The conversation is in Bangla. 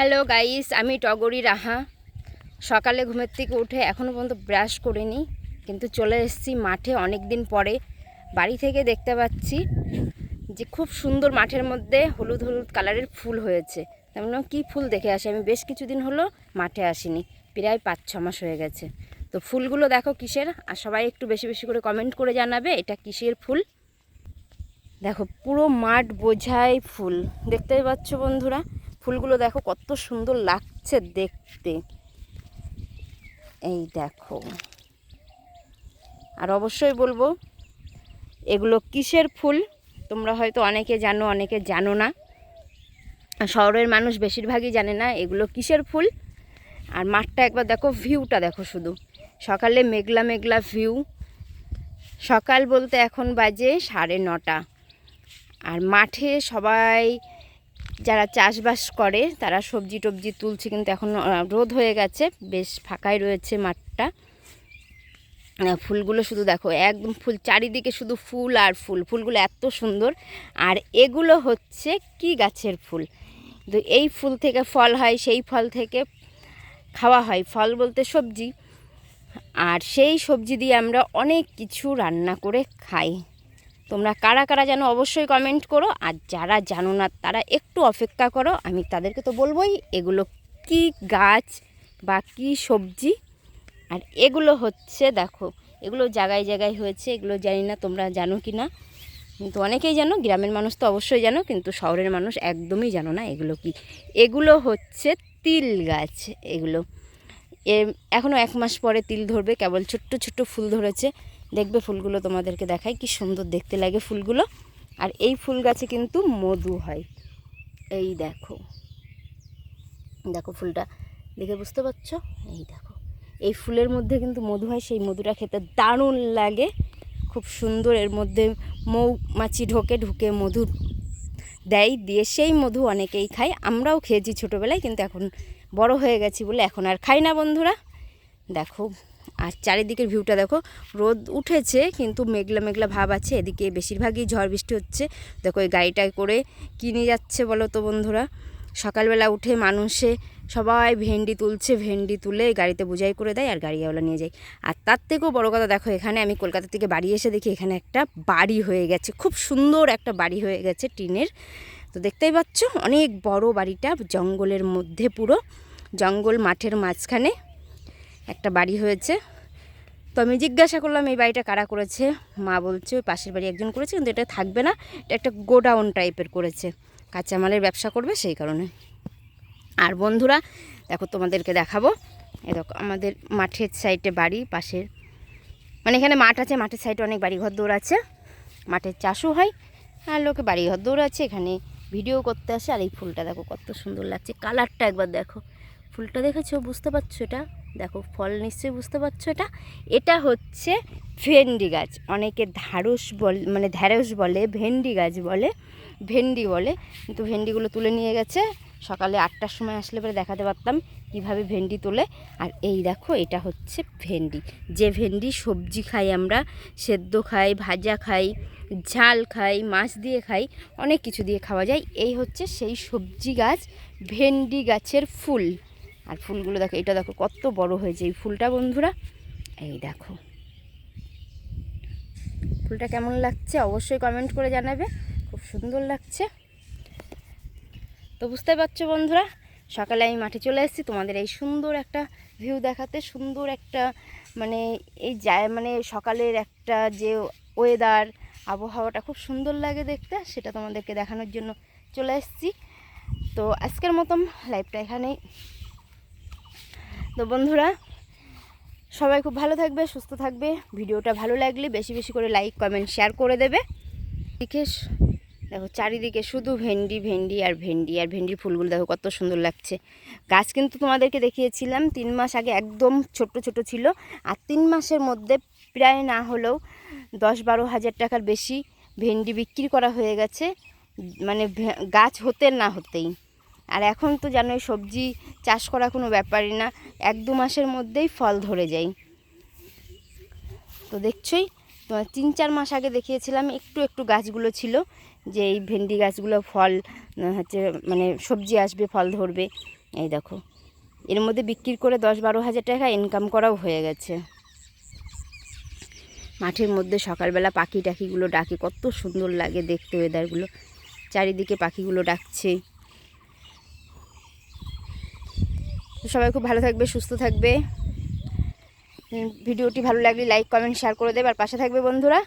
হ্যালো গাইস আমি টগরি রাহা। সকালে ঘুমের থেকে উঠে এখনও পর্যন্ত ব্রাশ করিনি, কিন্তু চলে এসেছি মাঠে অনেক দিন পরে। বাড়ি থেকে দেখতে পাচ্ছি যে খুব সুন্দর মাঠের মধ্যে হলুদ হলুদ কালারের ফুল হয়েছে। তেমন কী ফুল দেখে আসি? আমি বেশ কিছুদিন হলো মাঠে আসিনি, প্রায় পাঁচ, ছ মাস হয়ে গেছে। তো ফুলগুলো দেখো কিসের? আর সবাই একটু বেশি বেশি করে কমেন্ট করে জানাবে, এটা কিসের ফুল? দেখো, পুরো মাঠ বোঝাই ফুল। দেখতেই পাচ্ছ বন্ধুরা? ফুলগুলো দেখো কত সুন্দর লাগছে দেখতে। এই দেখো। আর অবশ্যই বলব, এগুলো কিসের ফুল? তোমরা হয়তো অনেকে জানো অনেকে জানো না। শহরের মানুষ বেশিরভাগই জানে না এগুলো কিসের ফুল। আর মাঠটা একবার দেখো, ভিউটা দেখো শুধু। সকালে মেঘলা মেঘলা ভিউ। সকাল বলতে এখন বাজে সাড়ে নটা। আর মাঠে সবাই যারা চাষবাস করে, তারা সবজি টবজি তুলছে কিন্তু এখন রোদ হয়ে গেছে। বেশ ফাঁকাই রয়েছে মাঠটা। ফুলগুলো শুধু দেখো, একদম ফুল, চারিদিকে শুধু ফুল আর ফুল। ফুলগুলো এত সুন্দর। আর এগুলো হচ্ছে কি গাছের ফুল? তো এই ফুল থেকে ফল হয়, সেই ফল থেকে খাওয়া হয়। ফল বলতে সবজি। আর সেই সবজি দিয়ে আমরা অনেক কিছু রান্না করে খাই। তোমরা কারা কারা জানো অবশ্যই কমেন্ট করো, আর যারা জানো না, তারা একটু অপেক্ষা করো, আমি তাদেরকে তো বলবোই এগুলো কি গাছ বা কি সবজি। আর এগুলো হচ্ছে, দেখো, এগুলো জায়গায় জায়গায় হয়েছে, এগুলো জানি না তোমরা জানো কি না। কিন্তু অনেকেই জানো, গ্রামের মানুষ তো অবশ্যই জানো, কিন্তু শহরের মানুষ একদমই জানো না এগুলো কি। এগুলো হচ্ছে তিল গাছ, এগুলো। এ এখনও এক মাস পরে তিল ধরবে, কেবল ছোট্ট ছোট্ট ফুল ধরেছে। দেখবে ফুলগুলো তোমাদেরকে দেখাই, কি সুন্দর দেখতে লাগে ফুলগুলো। আর এই ফুল গাছে কিন্তু মধু হয়। এই দেখো। দেখো ফুলটা। দেখে বুঝতে পারছ? এই দেখো। এই ফুলের মধ্যে কিন্তু মধু হয়, সেই মধুটা খেতে দারুণ লাগে। খুব সুন্দর এর মধ্যে মৌমাছি ঢোকে, ঢুকে মধু দেয়, দিয়ে সেই মধু অনেকেই খায়। আমরাও খেয়েছি ছোটোবেলায়, কিন্তু এখন বড় হয়ে গেছি বলে এখন আর খাই না বন্ধুরা। দেখো। আর চারিদিকের ভিউটা দেখো, রোদ উঠেছে কিন্তু মেঘলা মেঘলা ভাব আছে, এদিকে বেশিরভাগই ঝড় বৃষ্টি হচ্ছে। দেখো এই গাড়িটায় করে কিনে যাচ্ছে বলো তো বন্ধুরা? সকালবেলা উঠে মানুষে সবাই ভেন্ডি তুলছে, ভেন্ডি তুলে গাড়িতে বোঝাই করে দেয় আর গাড়িওয়ালা নিয়ে যায়। আর তার থেকেও বড় কথা দেখো, এখানে আমি কলকাতা থেকে বাড়ি এসে দেখি এখানে একটা বাড়ি হয়ে গেছে, খুব সুন্দর একটা বাড়ি হয়ে গেছে টিনের। তো দেখতেই পাচ্ছ, অনেক বড় বাড়িটা, জঙ্গলের মধ্যে পুরো, জঙ্গল মাঠের মাঝখানে। একটা বাড়ি হয়েছে। তো আমি জিজ্ঞাসা করলাম, এই বাড়িটা কারা করেছে? মা বলছে, ওই পাশের বাড়ি একজন করেছে, কিন্তু এটা থাকবে না। এটা একটা গোডাউন টাইপের করেছে। কাঁচামালের ব্যবসা করবে সেই কারণে। আর বন্ধুরা, দেখো তোমাদেরকে দেখাবো। এ দেখো, আমাদের মাঠের সাইডে বাড়ি, পাশের। মানে এখানে মাঠ আছে, মাঠের সাইডে অনেক বাড়ি ঘর দৌড় আছে। মাঠের চাষও হয়, আর লোকে বাড়ি ঘর দৌড় আছে, এখানে ভিডিও করতে আসে। আর এই ফুলটা দেখো কত সুন্দর লাগছে। কালারটা একবার দেখো। ফুলটা দেখেছ? বুঝতে পারছ এটা? দেখো ফল নিশ্চয়ই বুঝতে পারছ এটা? এটা হচ্ছে ভেন্ডি গাছ। অনেকে ঢাড়স বল মানে ঢ্যাঁড়স বলে, ভেন্ডি গাছ বলে, ভেন্ডি বলে। কিন্তু ভেন্ডিগুলো তুলে নিয়ে গেছে। সকালে আটটার সময় আসলে পরে দেখাতে পারতাম কীভাবে ভেন্ডি তোলে। আর এই দেখো, এটা হচ্ছে ভেন্ডি। যে ভেন্ডি সবজি খাই আমরা, সেদ্ধ খাই, ভাজা খাই, ঝাল খাই, মাছ দিয়ে খাই, অনেক কিছু দিয়ে খাওয়া যায়। এই হচ্ছে সেই সবজি গাছ, ভেন্ডি গাছের ফুল। আর ফুলগুলো দেখো, এটা দেখো কত বড় হয়েছে। এই ফুলটা বন্ধুরা, এই দেখো। ফুলটা কেমন লাগছে অবশ্যই কমেন্ট করে জানাবে, খুব সুন্দর লাগছে। তো বুঝতে পারছ বন্ধুরা, সকালে আমি মাঠে চলে এসেছি, তোমাদের এই সুন্দর একটা ভিউ দেখাতে, সুন্দর একটা মানে এই যায় মানে সকালের একটা যে ওয়েদার আবহাওয়াটা খুব সুন্দর লাগে দেখতে, সেটা তোমাদেরকে দেখানোর জন্য চলে এসেছি। তো আজকের মতন লাইভটা এখানেই। তো বন্ধুরা, সবাই খুব ভালো থাকবে, সুস্থ থাকবে। ভিডিওটা ভালো লাগলে বেশি বেশি করে লাইক, কমেন্ট, শেয়ার করে দেবে। স- দেখো চারিদিকে শুধু ভেন্ডি ভেন্ডি আর ভেন্ডি, আর ভেন্ডির ফুলগুলো দেখো কত সুন্দর লাগছে। গাছ কিন্তু তোমাদেরকে দেখিয়েছিলাম, তিন মাস আগে একদম ছোট ছোট ছিল, আর তিন মাসের মধ্যে প্রায় না হলেও দশ বারো হাজার টাকার বেশি ভেন্ডি বিক্রি করা হয়ে গেছে মানে গাছ হতে না হতেই। আর এখন তো জানোই সবজি চাষ করা কোনো ব্যাপারই না, এক দু মাসের মধ্যেই ফল ধরে যায়। তো দেখছোই, তোমার তিন চার মাস আগে দেখিয়েছিলাম, একটু একটু গাছগুলো ছিল, যে এই ভেন্ডি গাছগুলো ফল হচ্ছে মানে সবজি আসবে, ফল ধরবে। এই দেখো, এর মধ্যে বিক্রি করে দশ বারো হাজার টাকা ইনকাম করাও হয়ে গেছে। মাঠের মধ্যে সকালবেলা পাখি টাকিগুলো ডাকে, কত সুন্দর লাগে দেখতে ওয়েদারগুলো চারিদিকে পাখিগুলো ডাকছে তো সবাই খুব ভালো থাকবে, সুস্থ থাকবে। ভিডিওটি ভালো লাগলে লাইক কমেন্ট শেয়ার করে দেবে। আর পাশে থাকবে বন্ধুরা।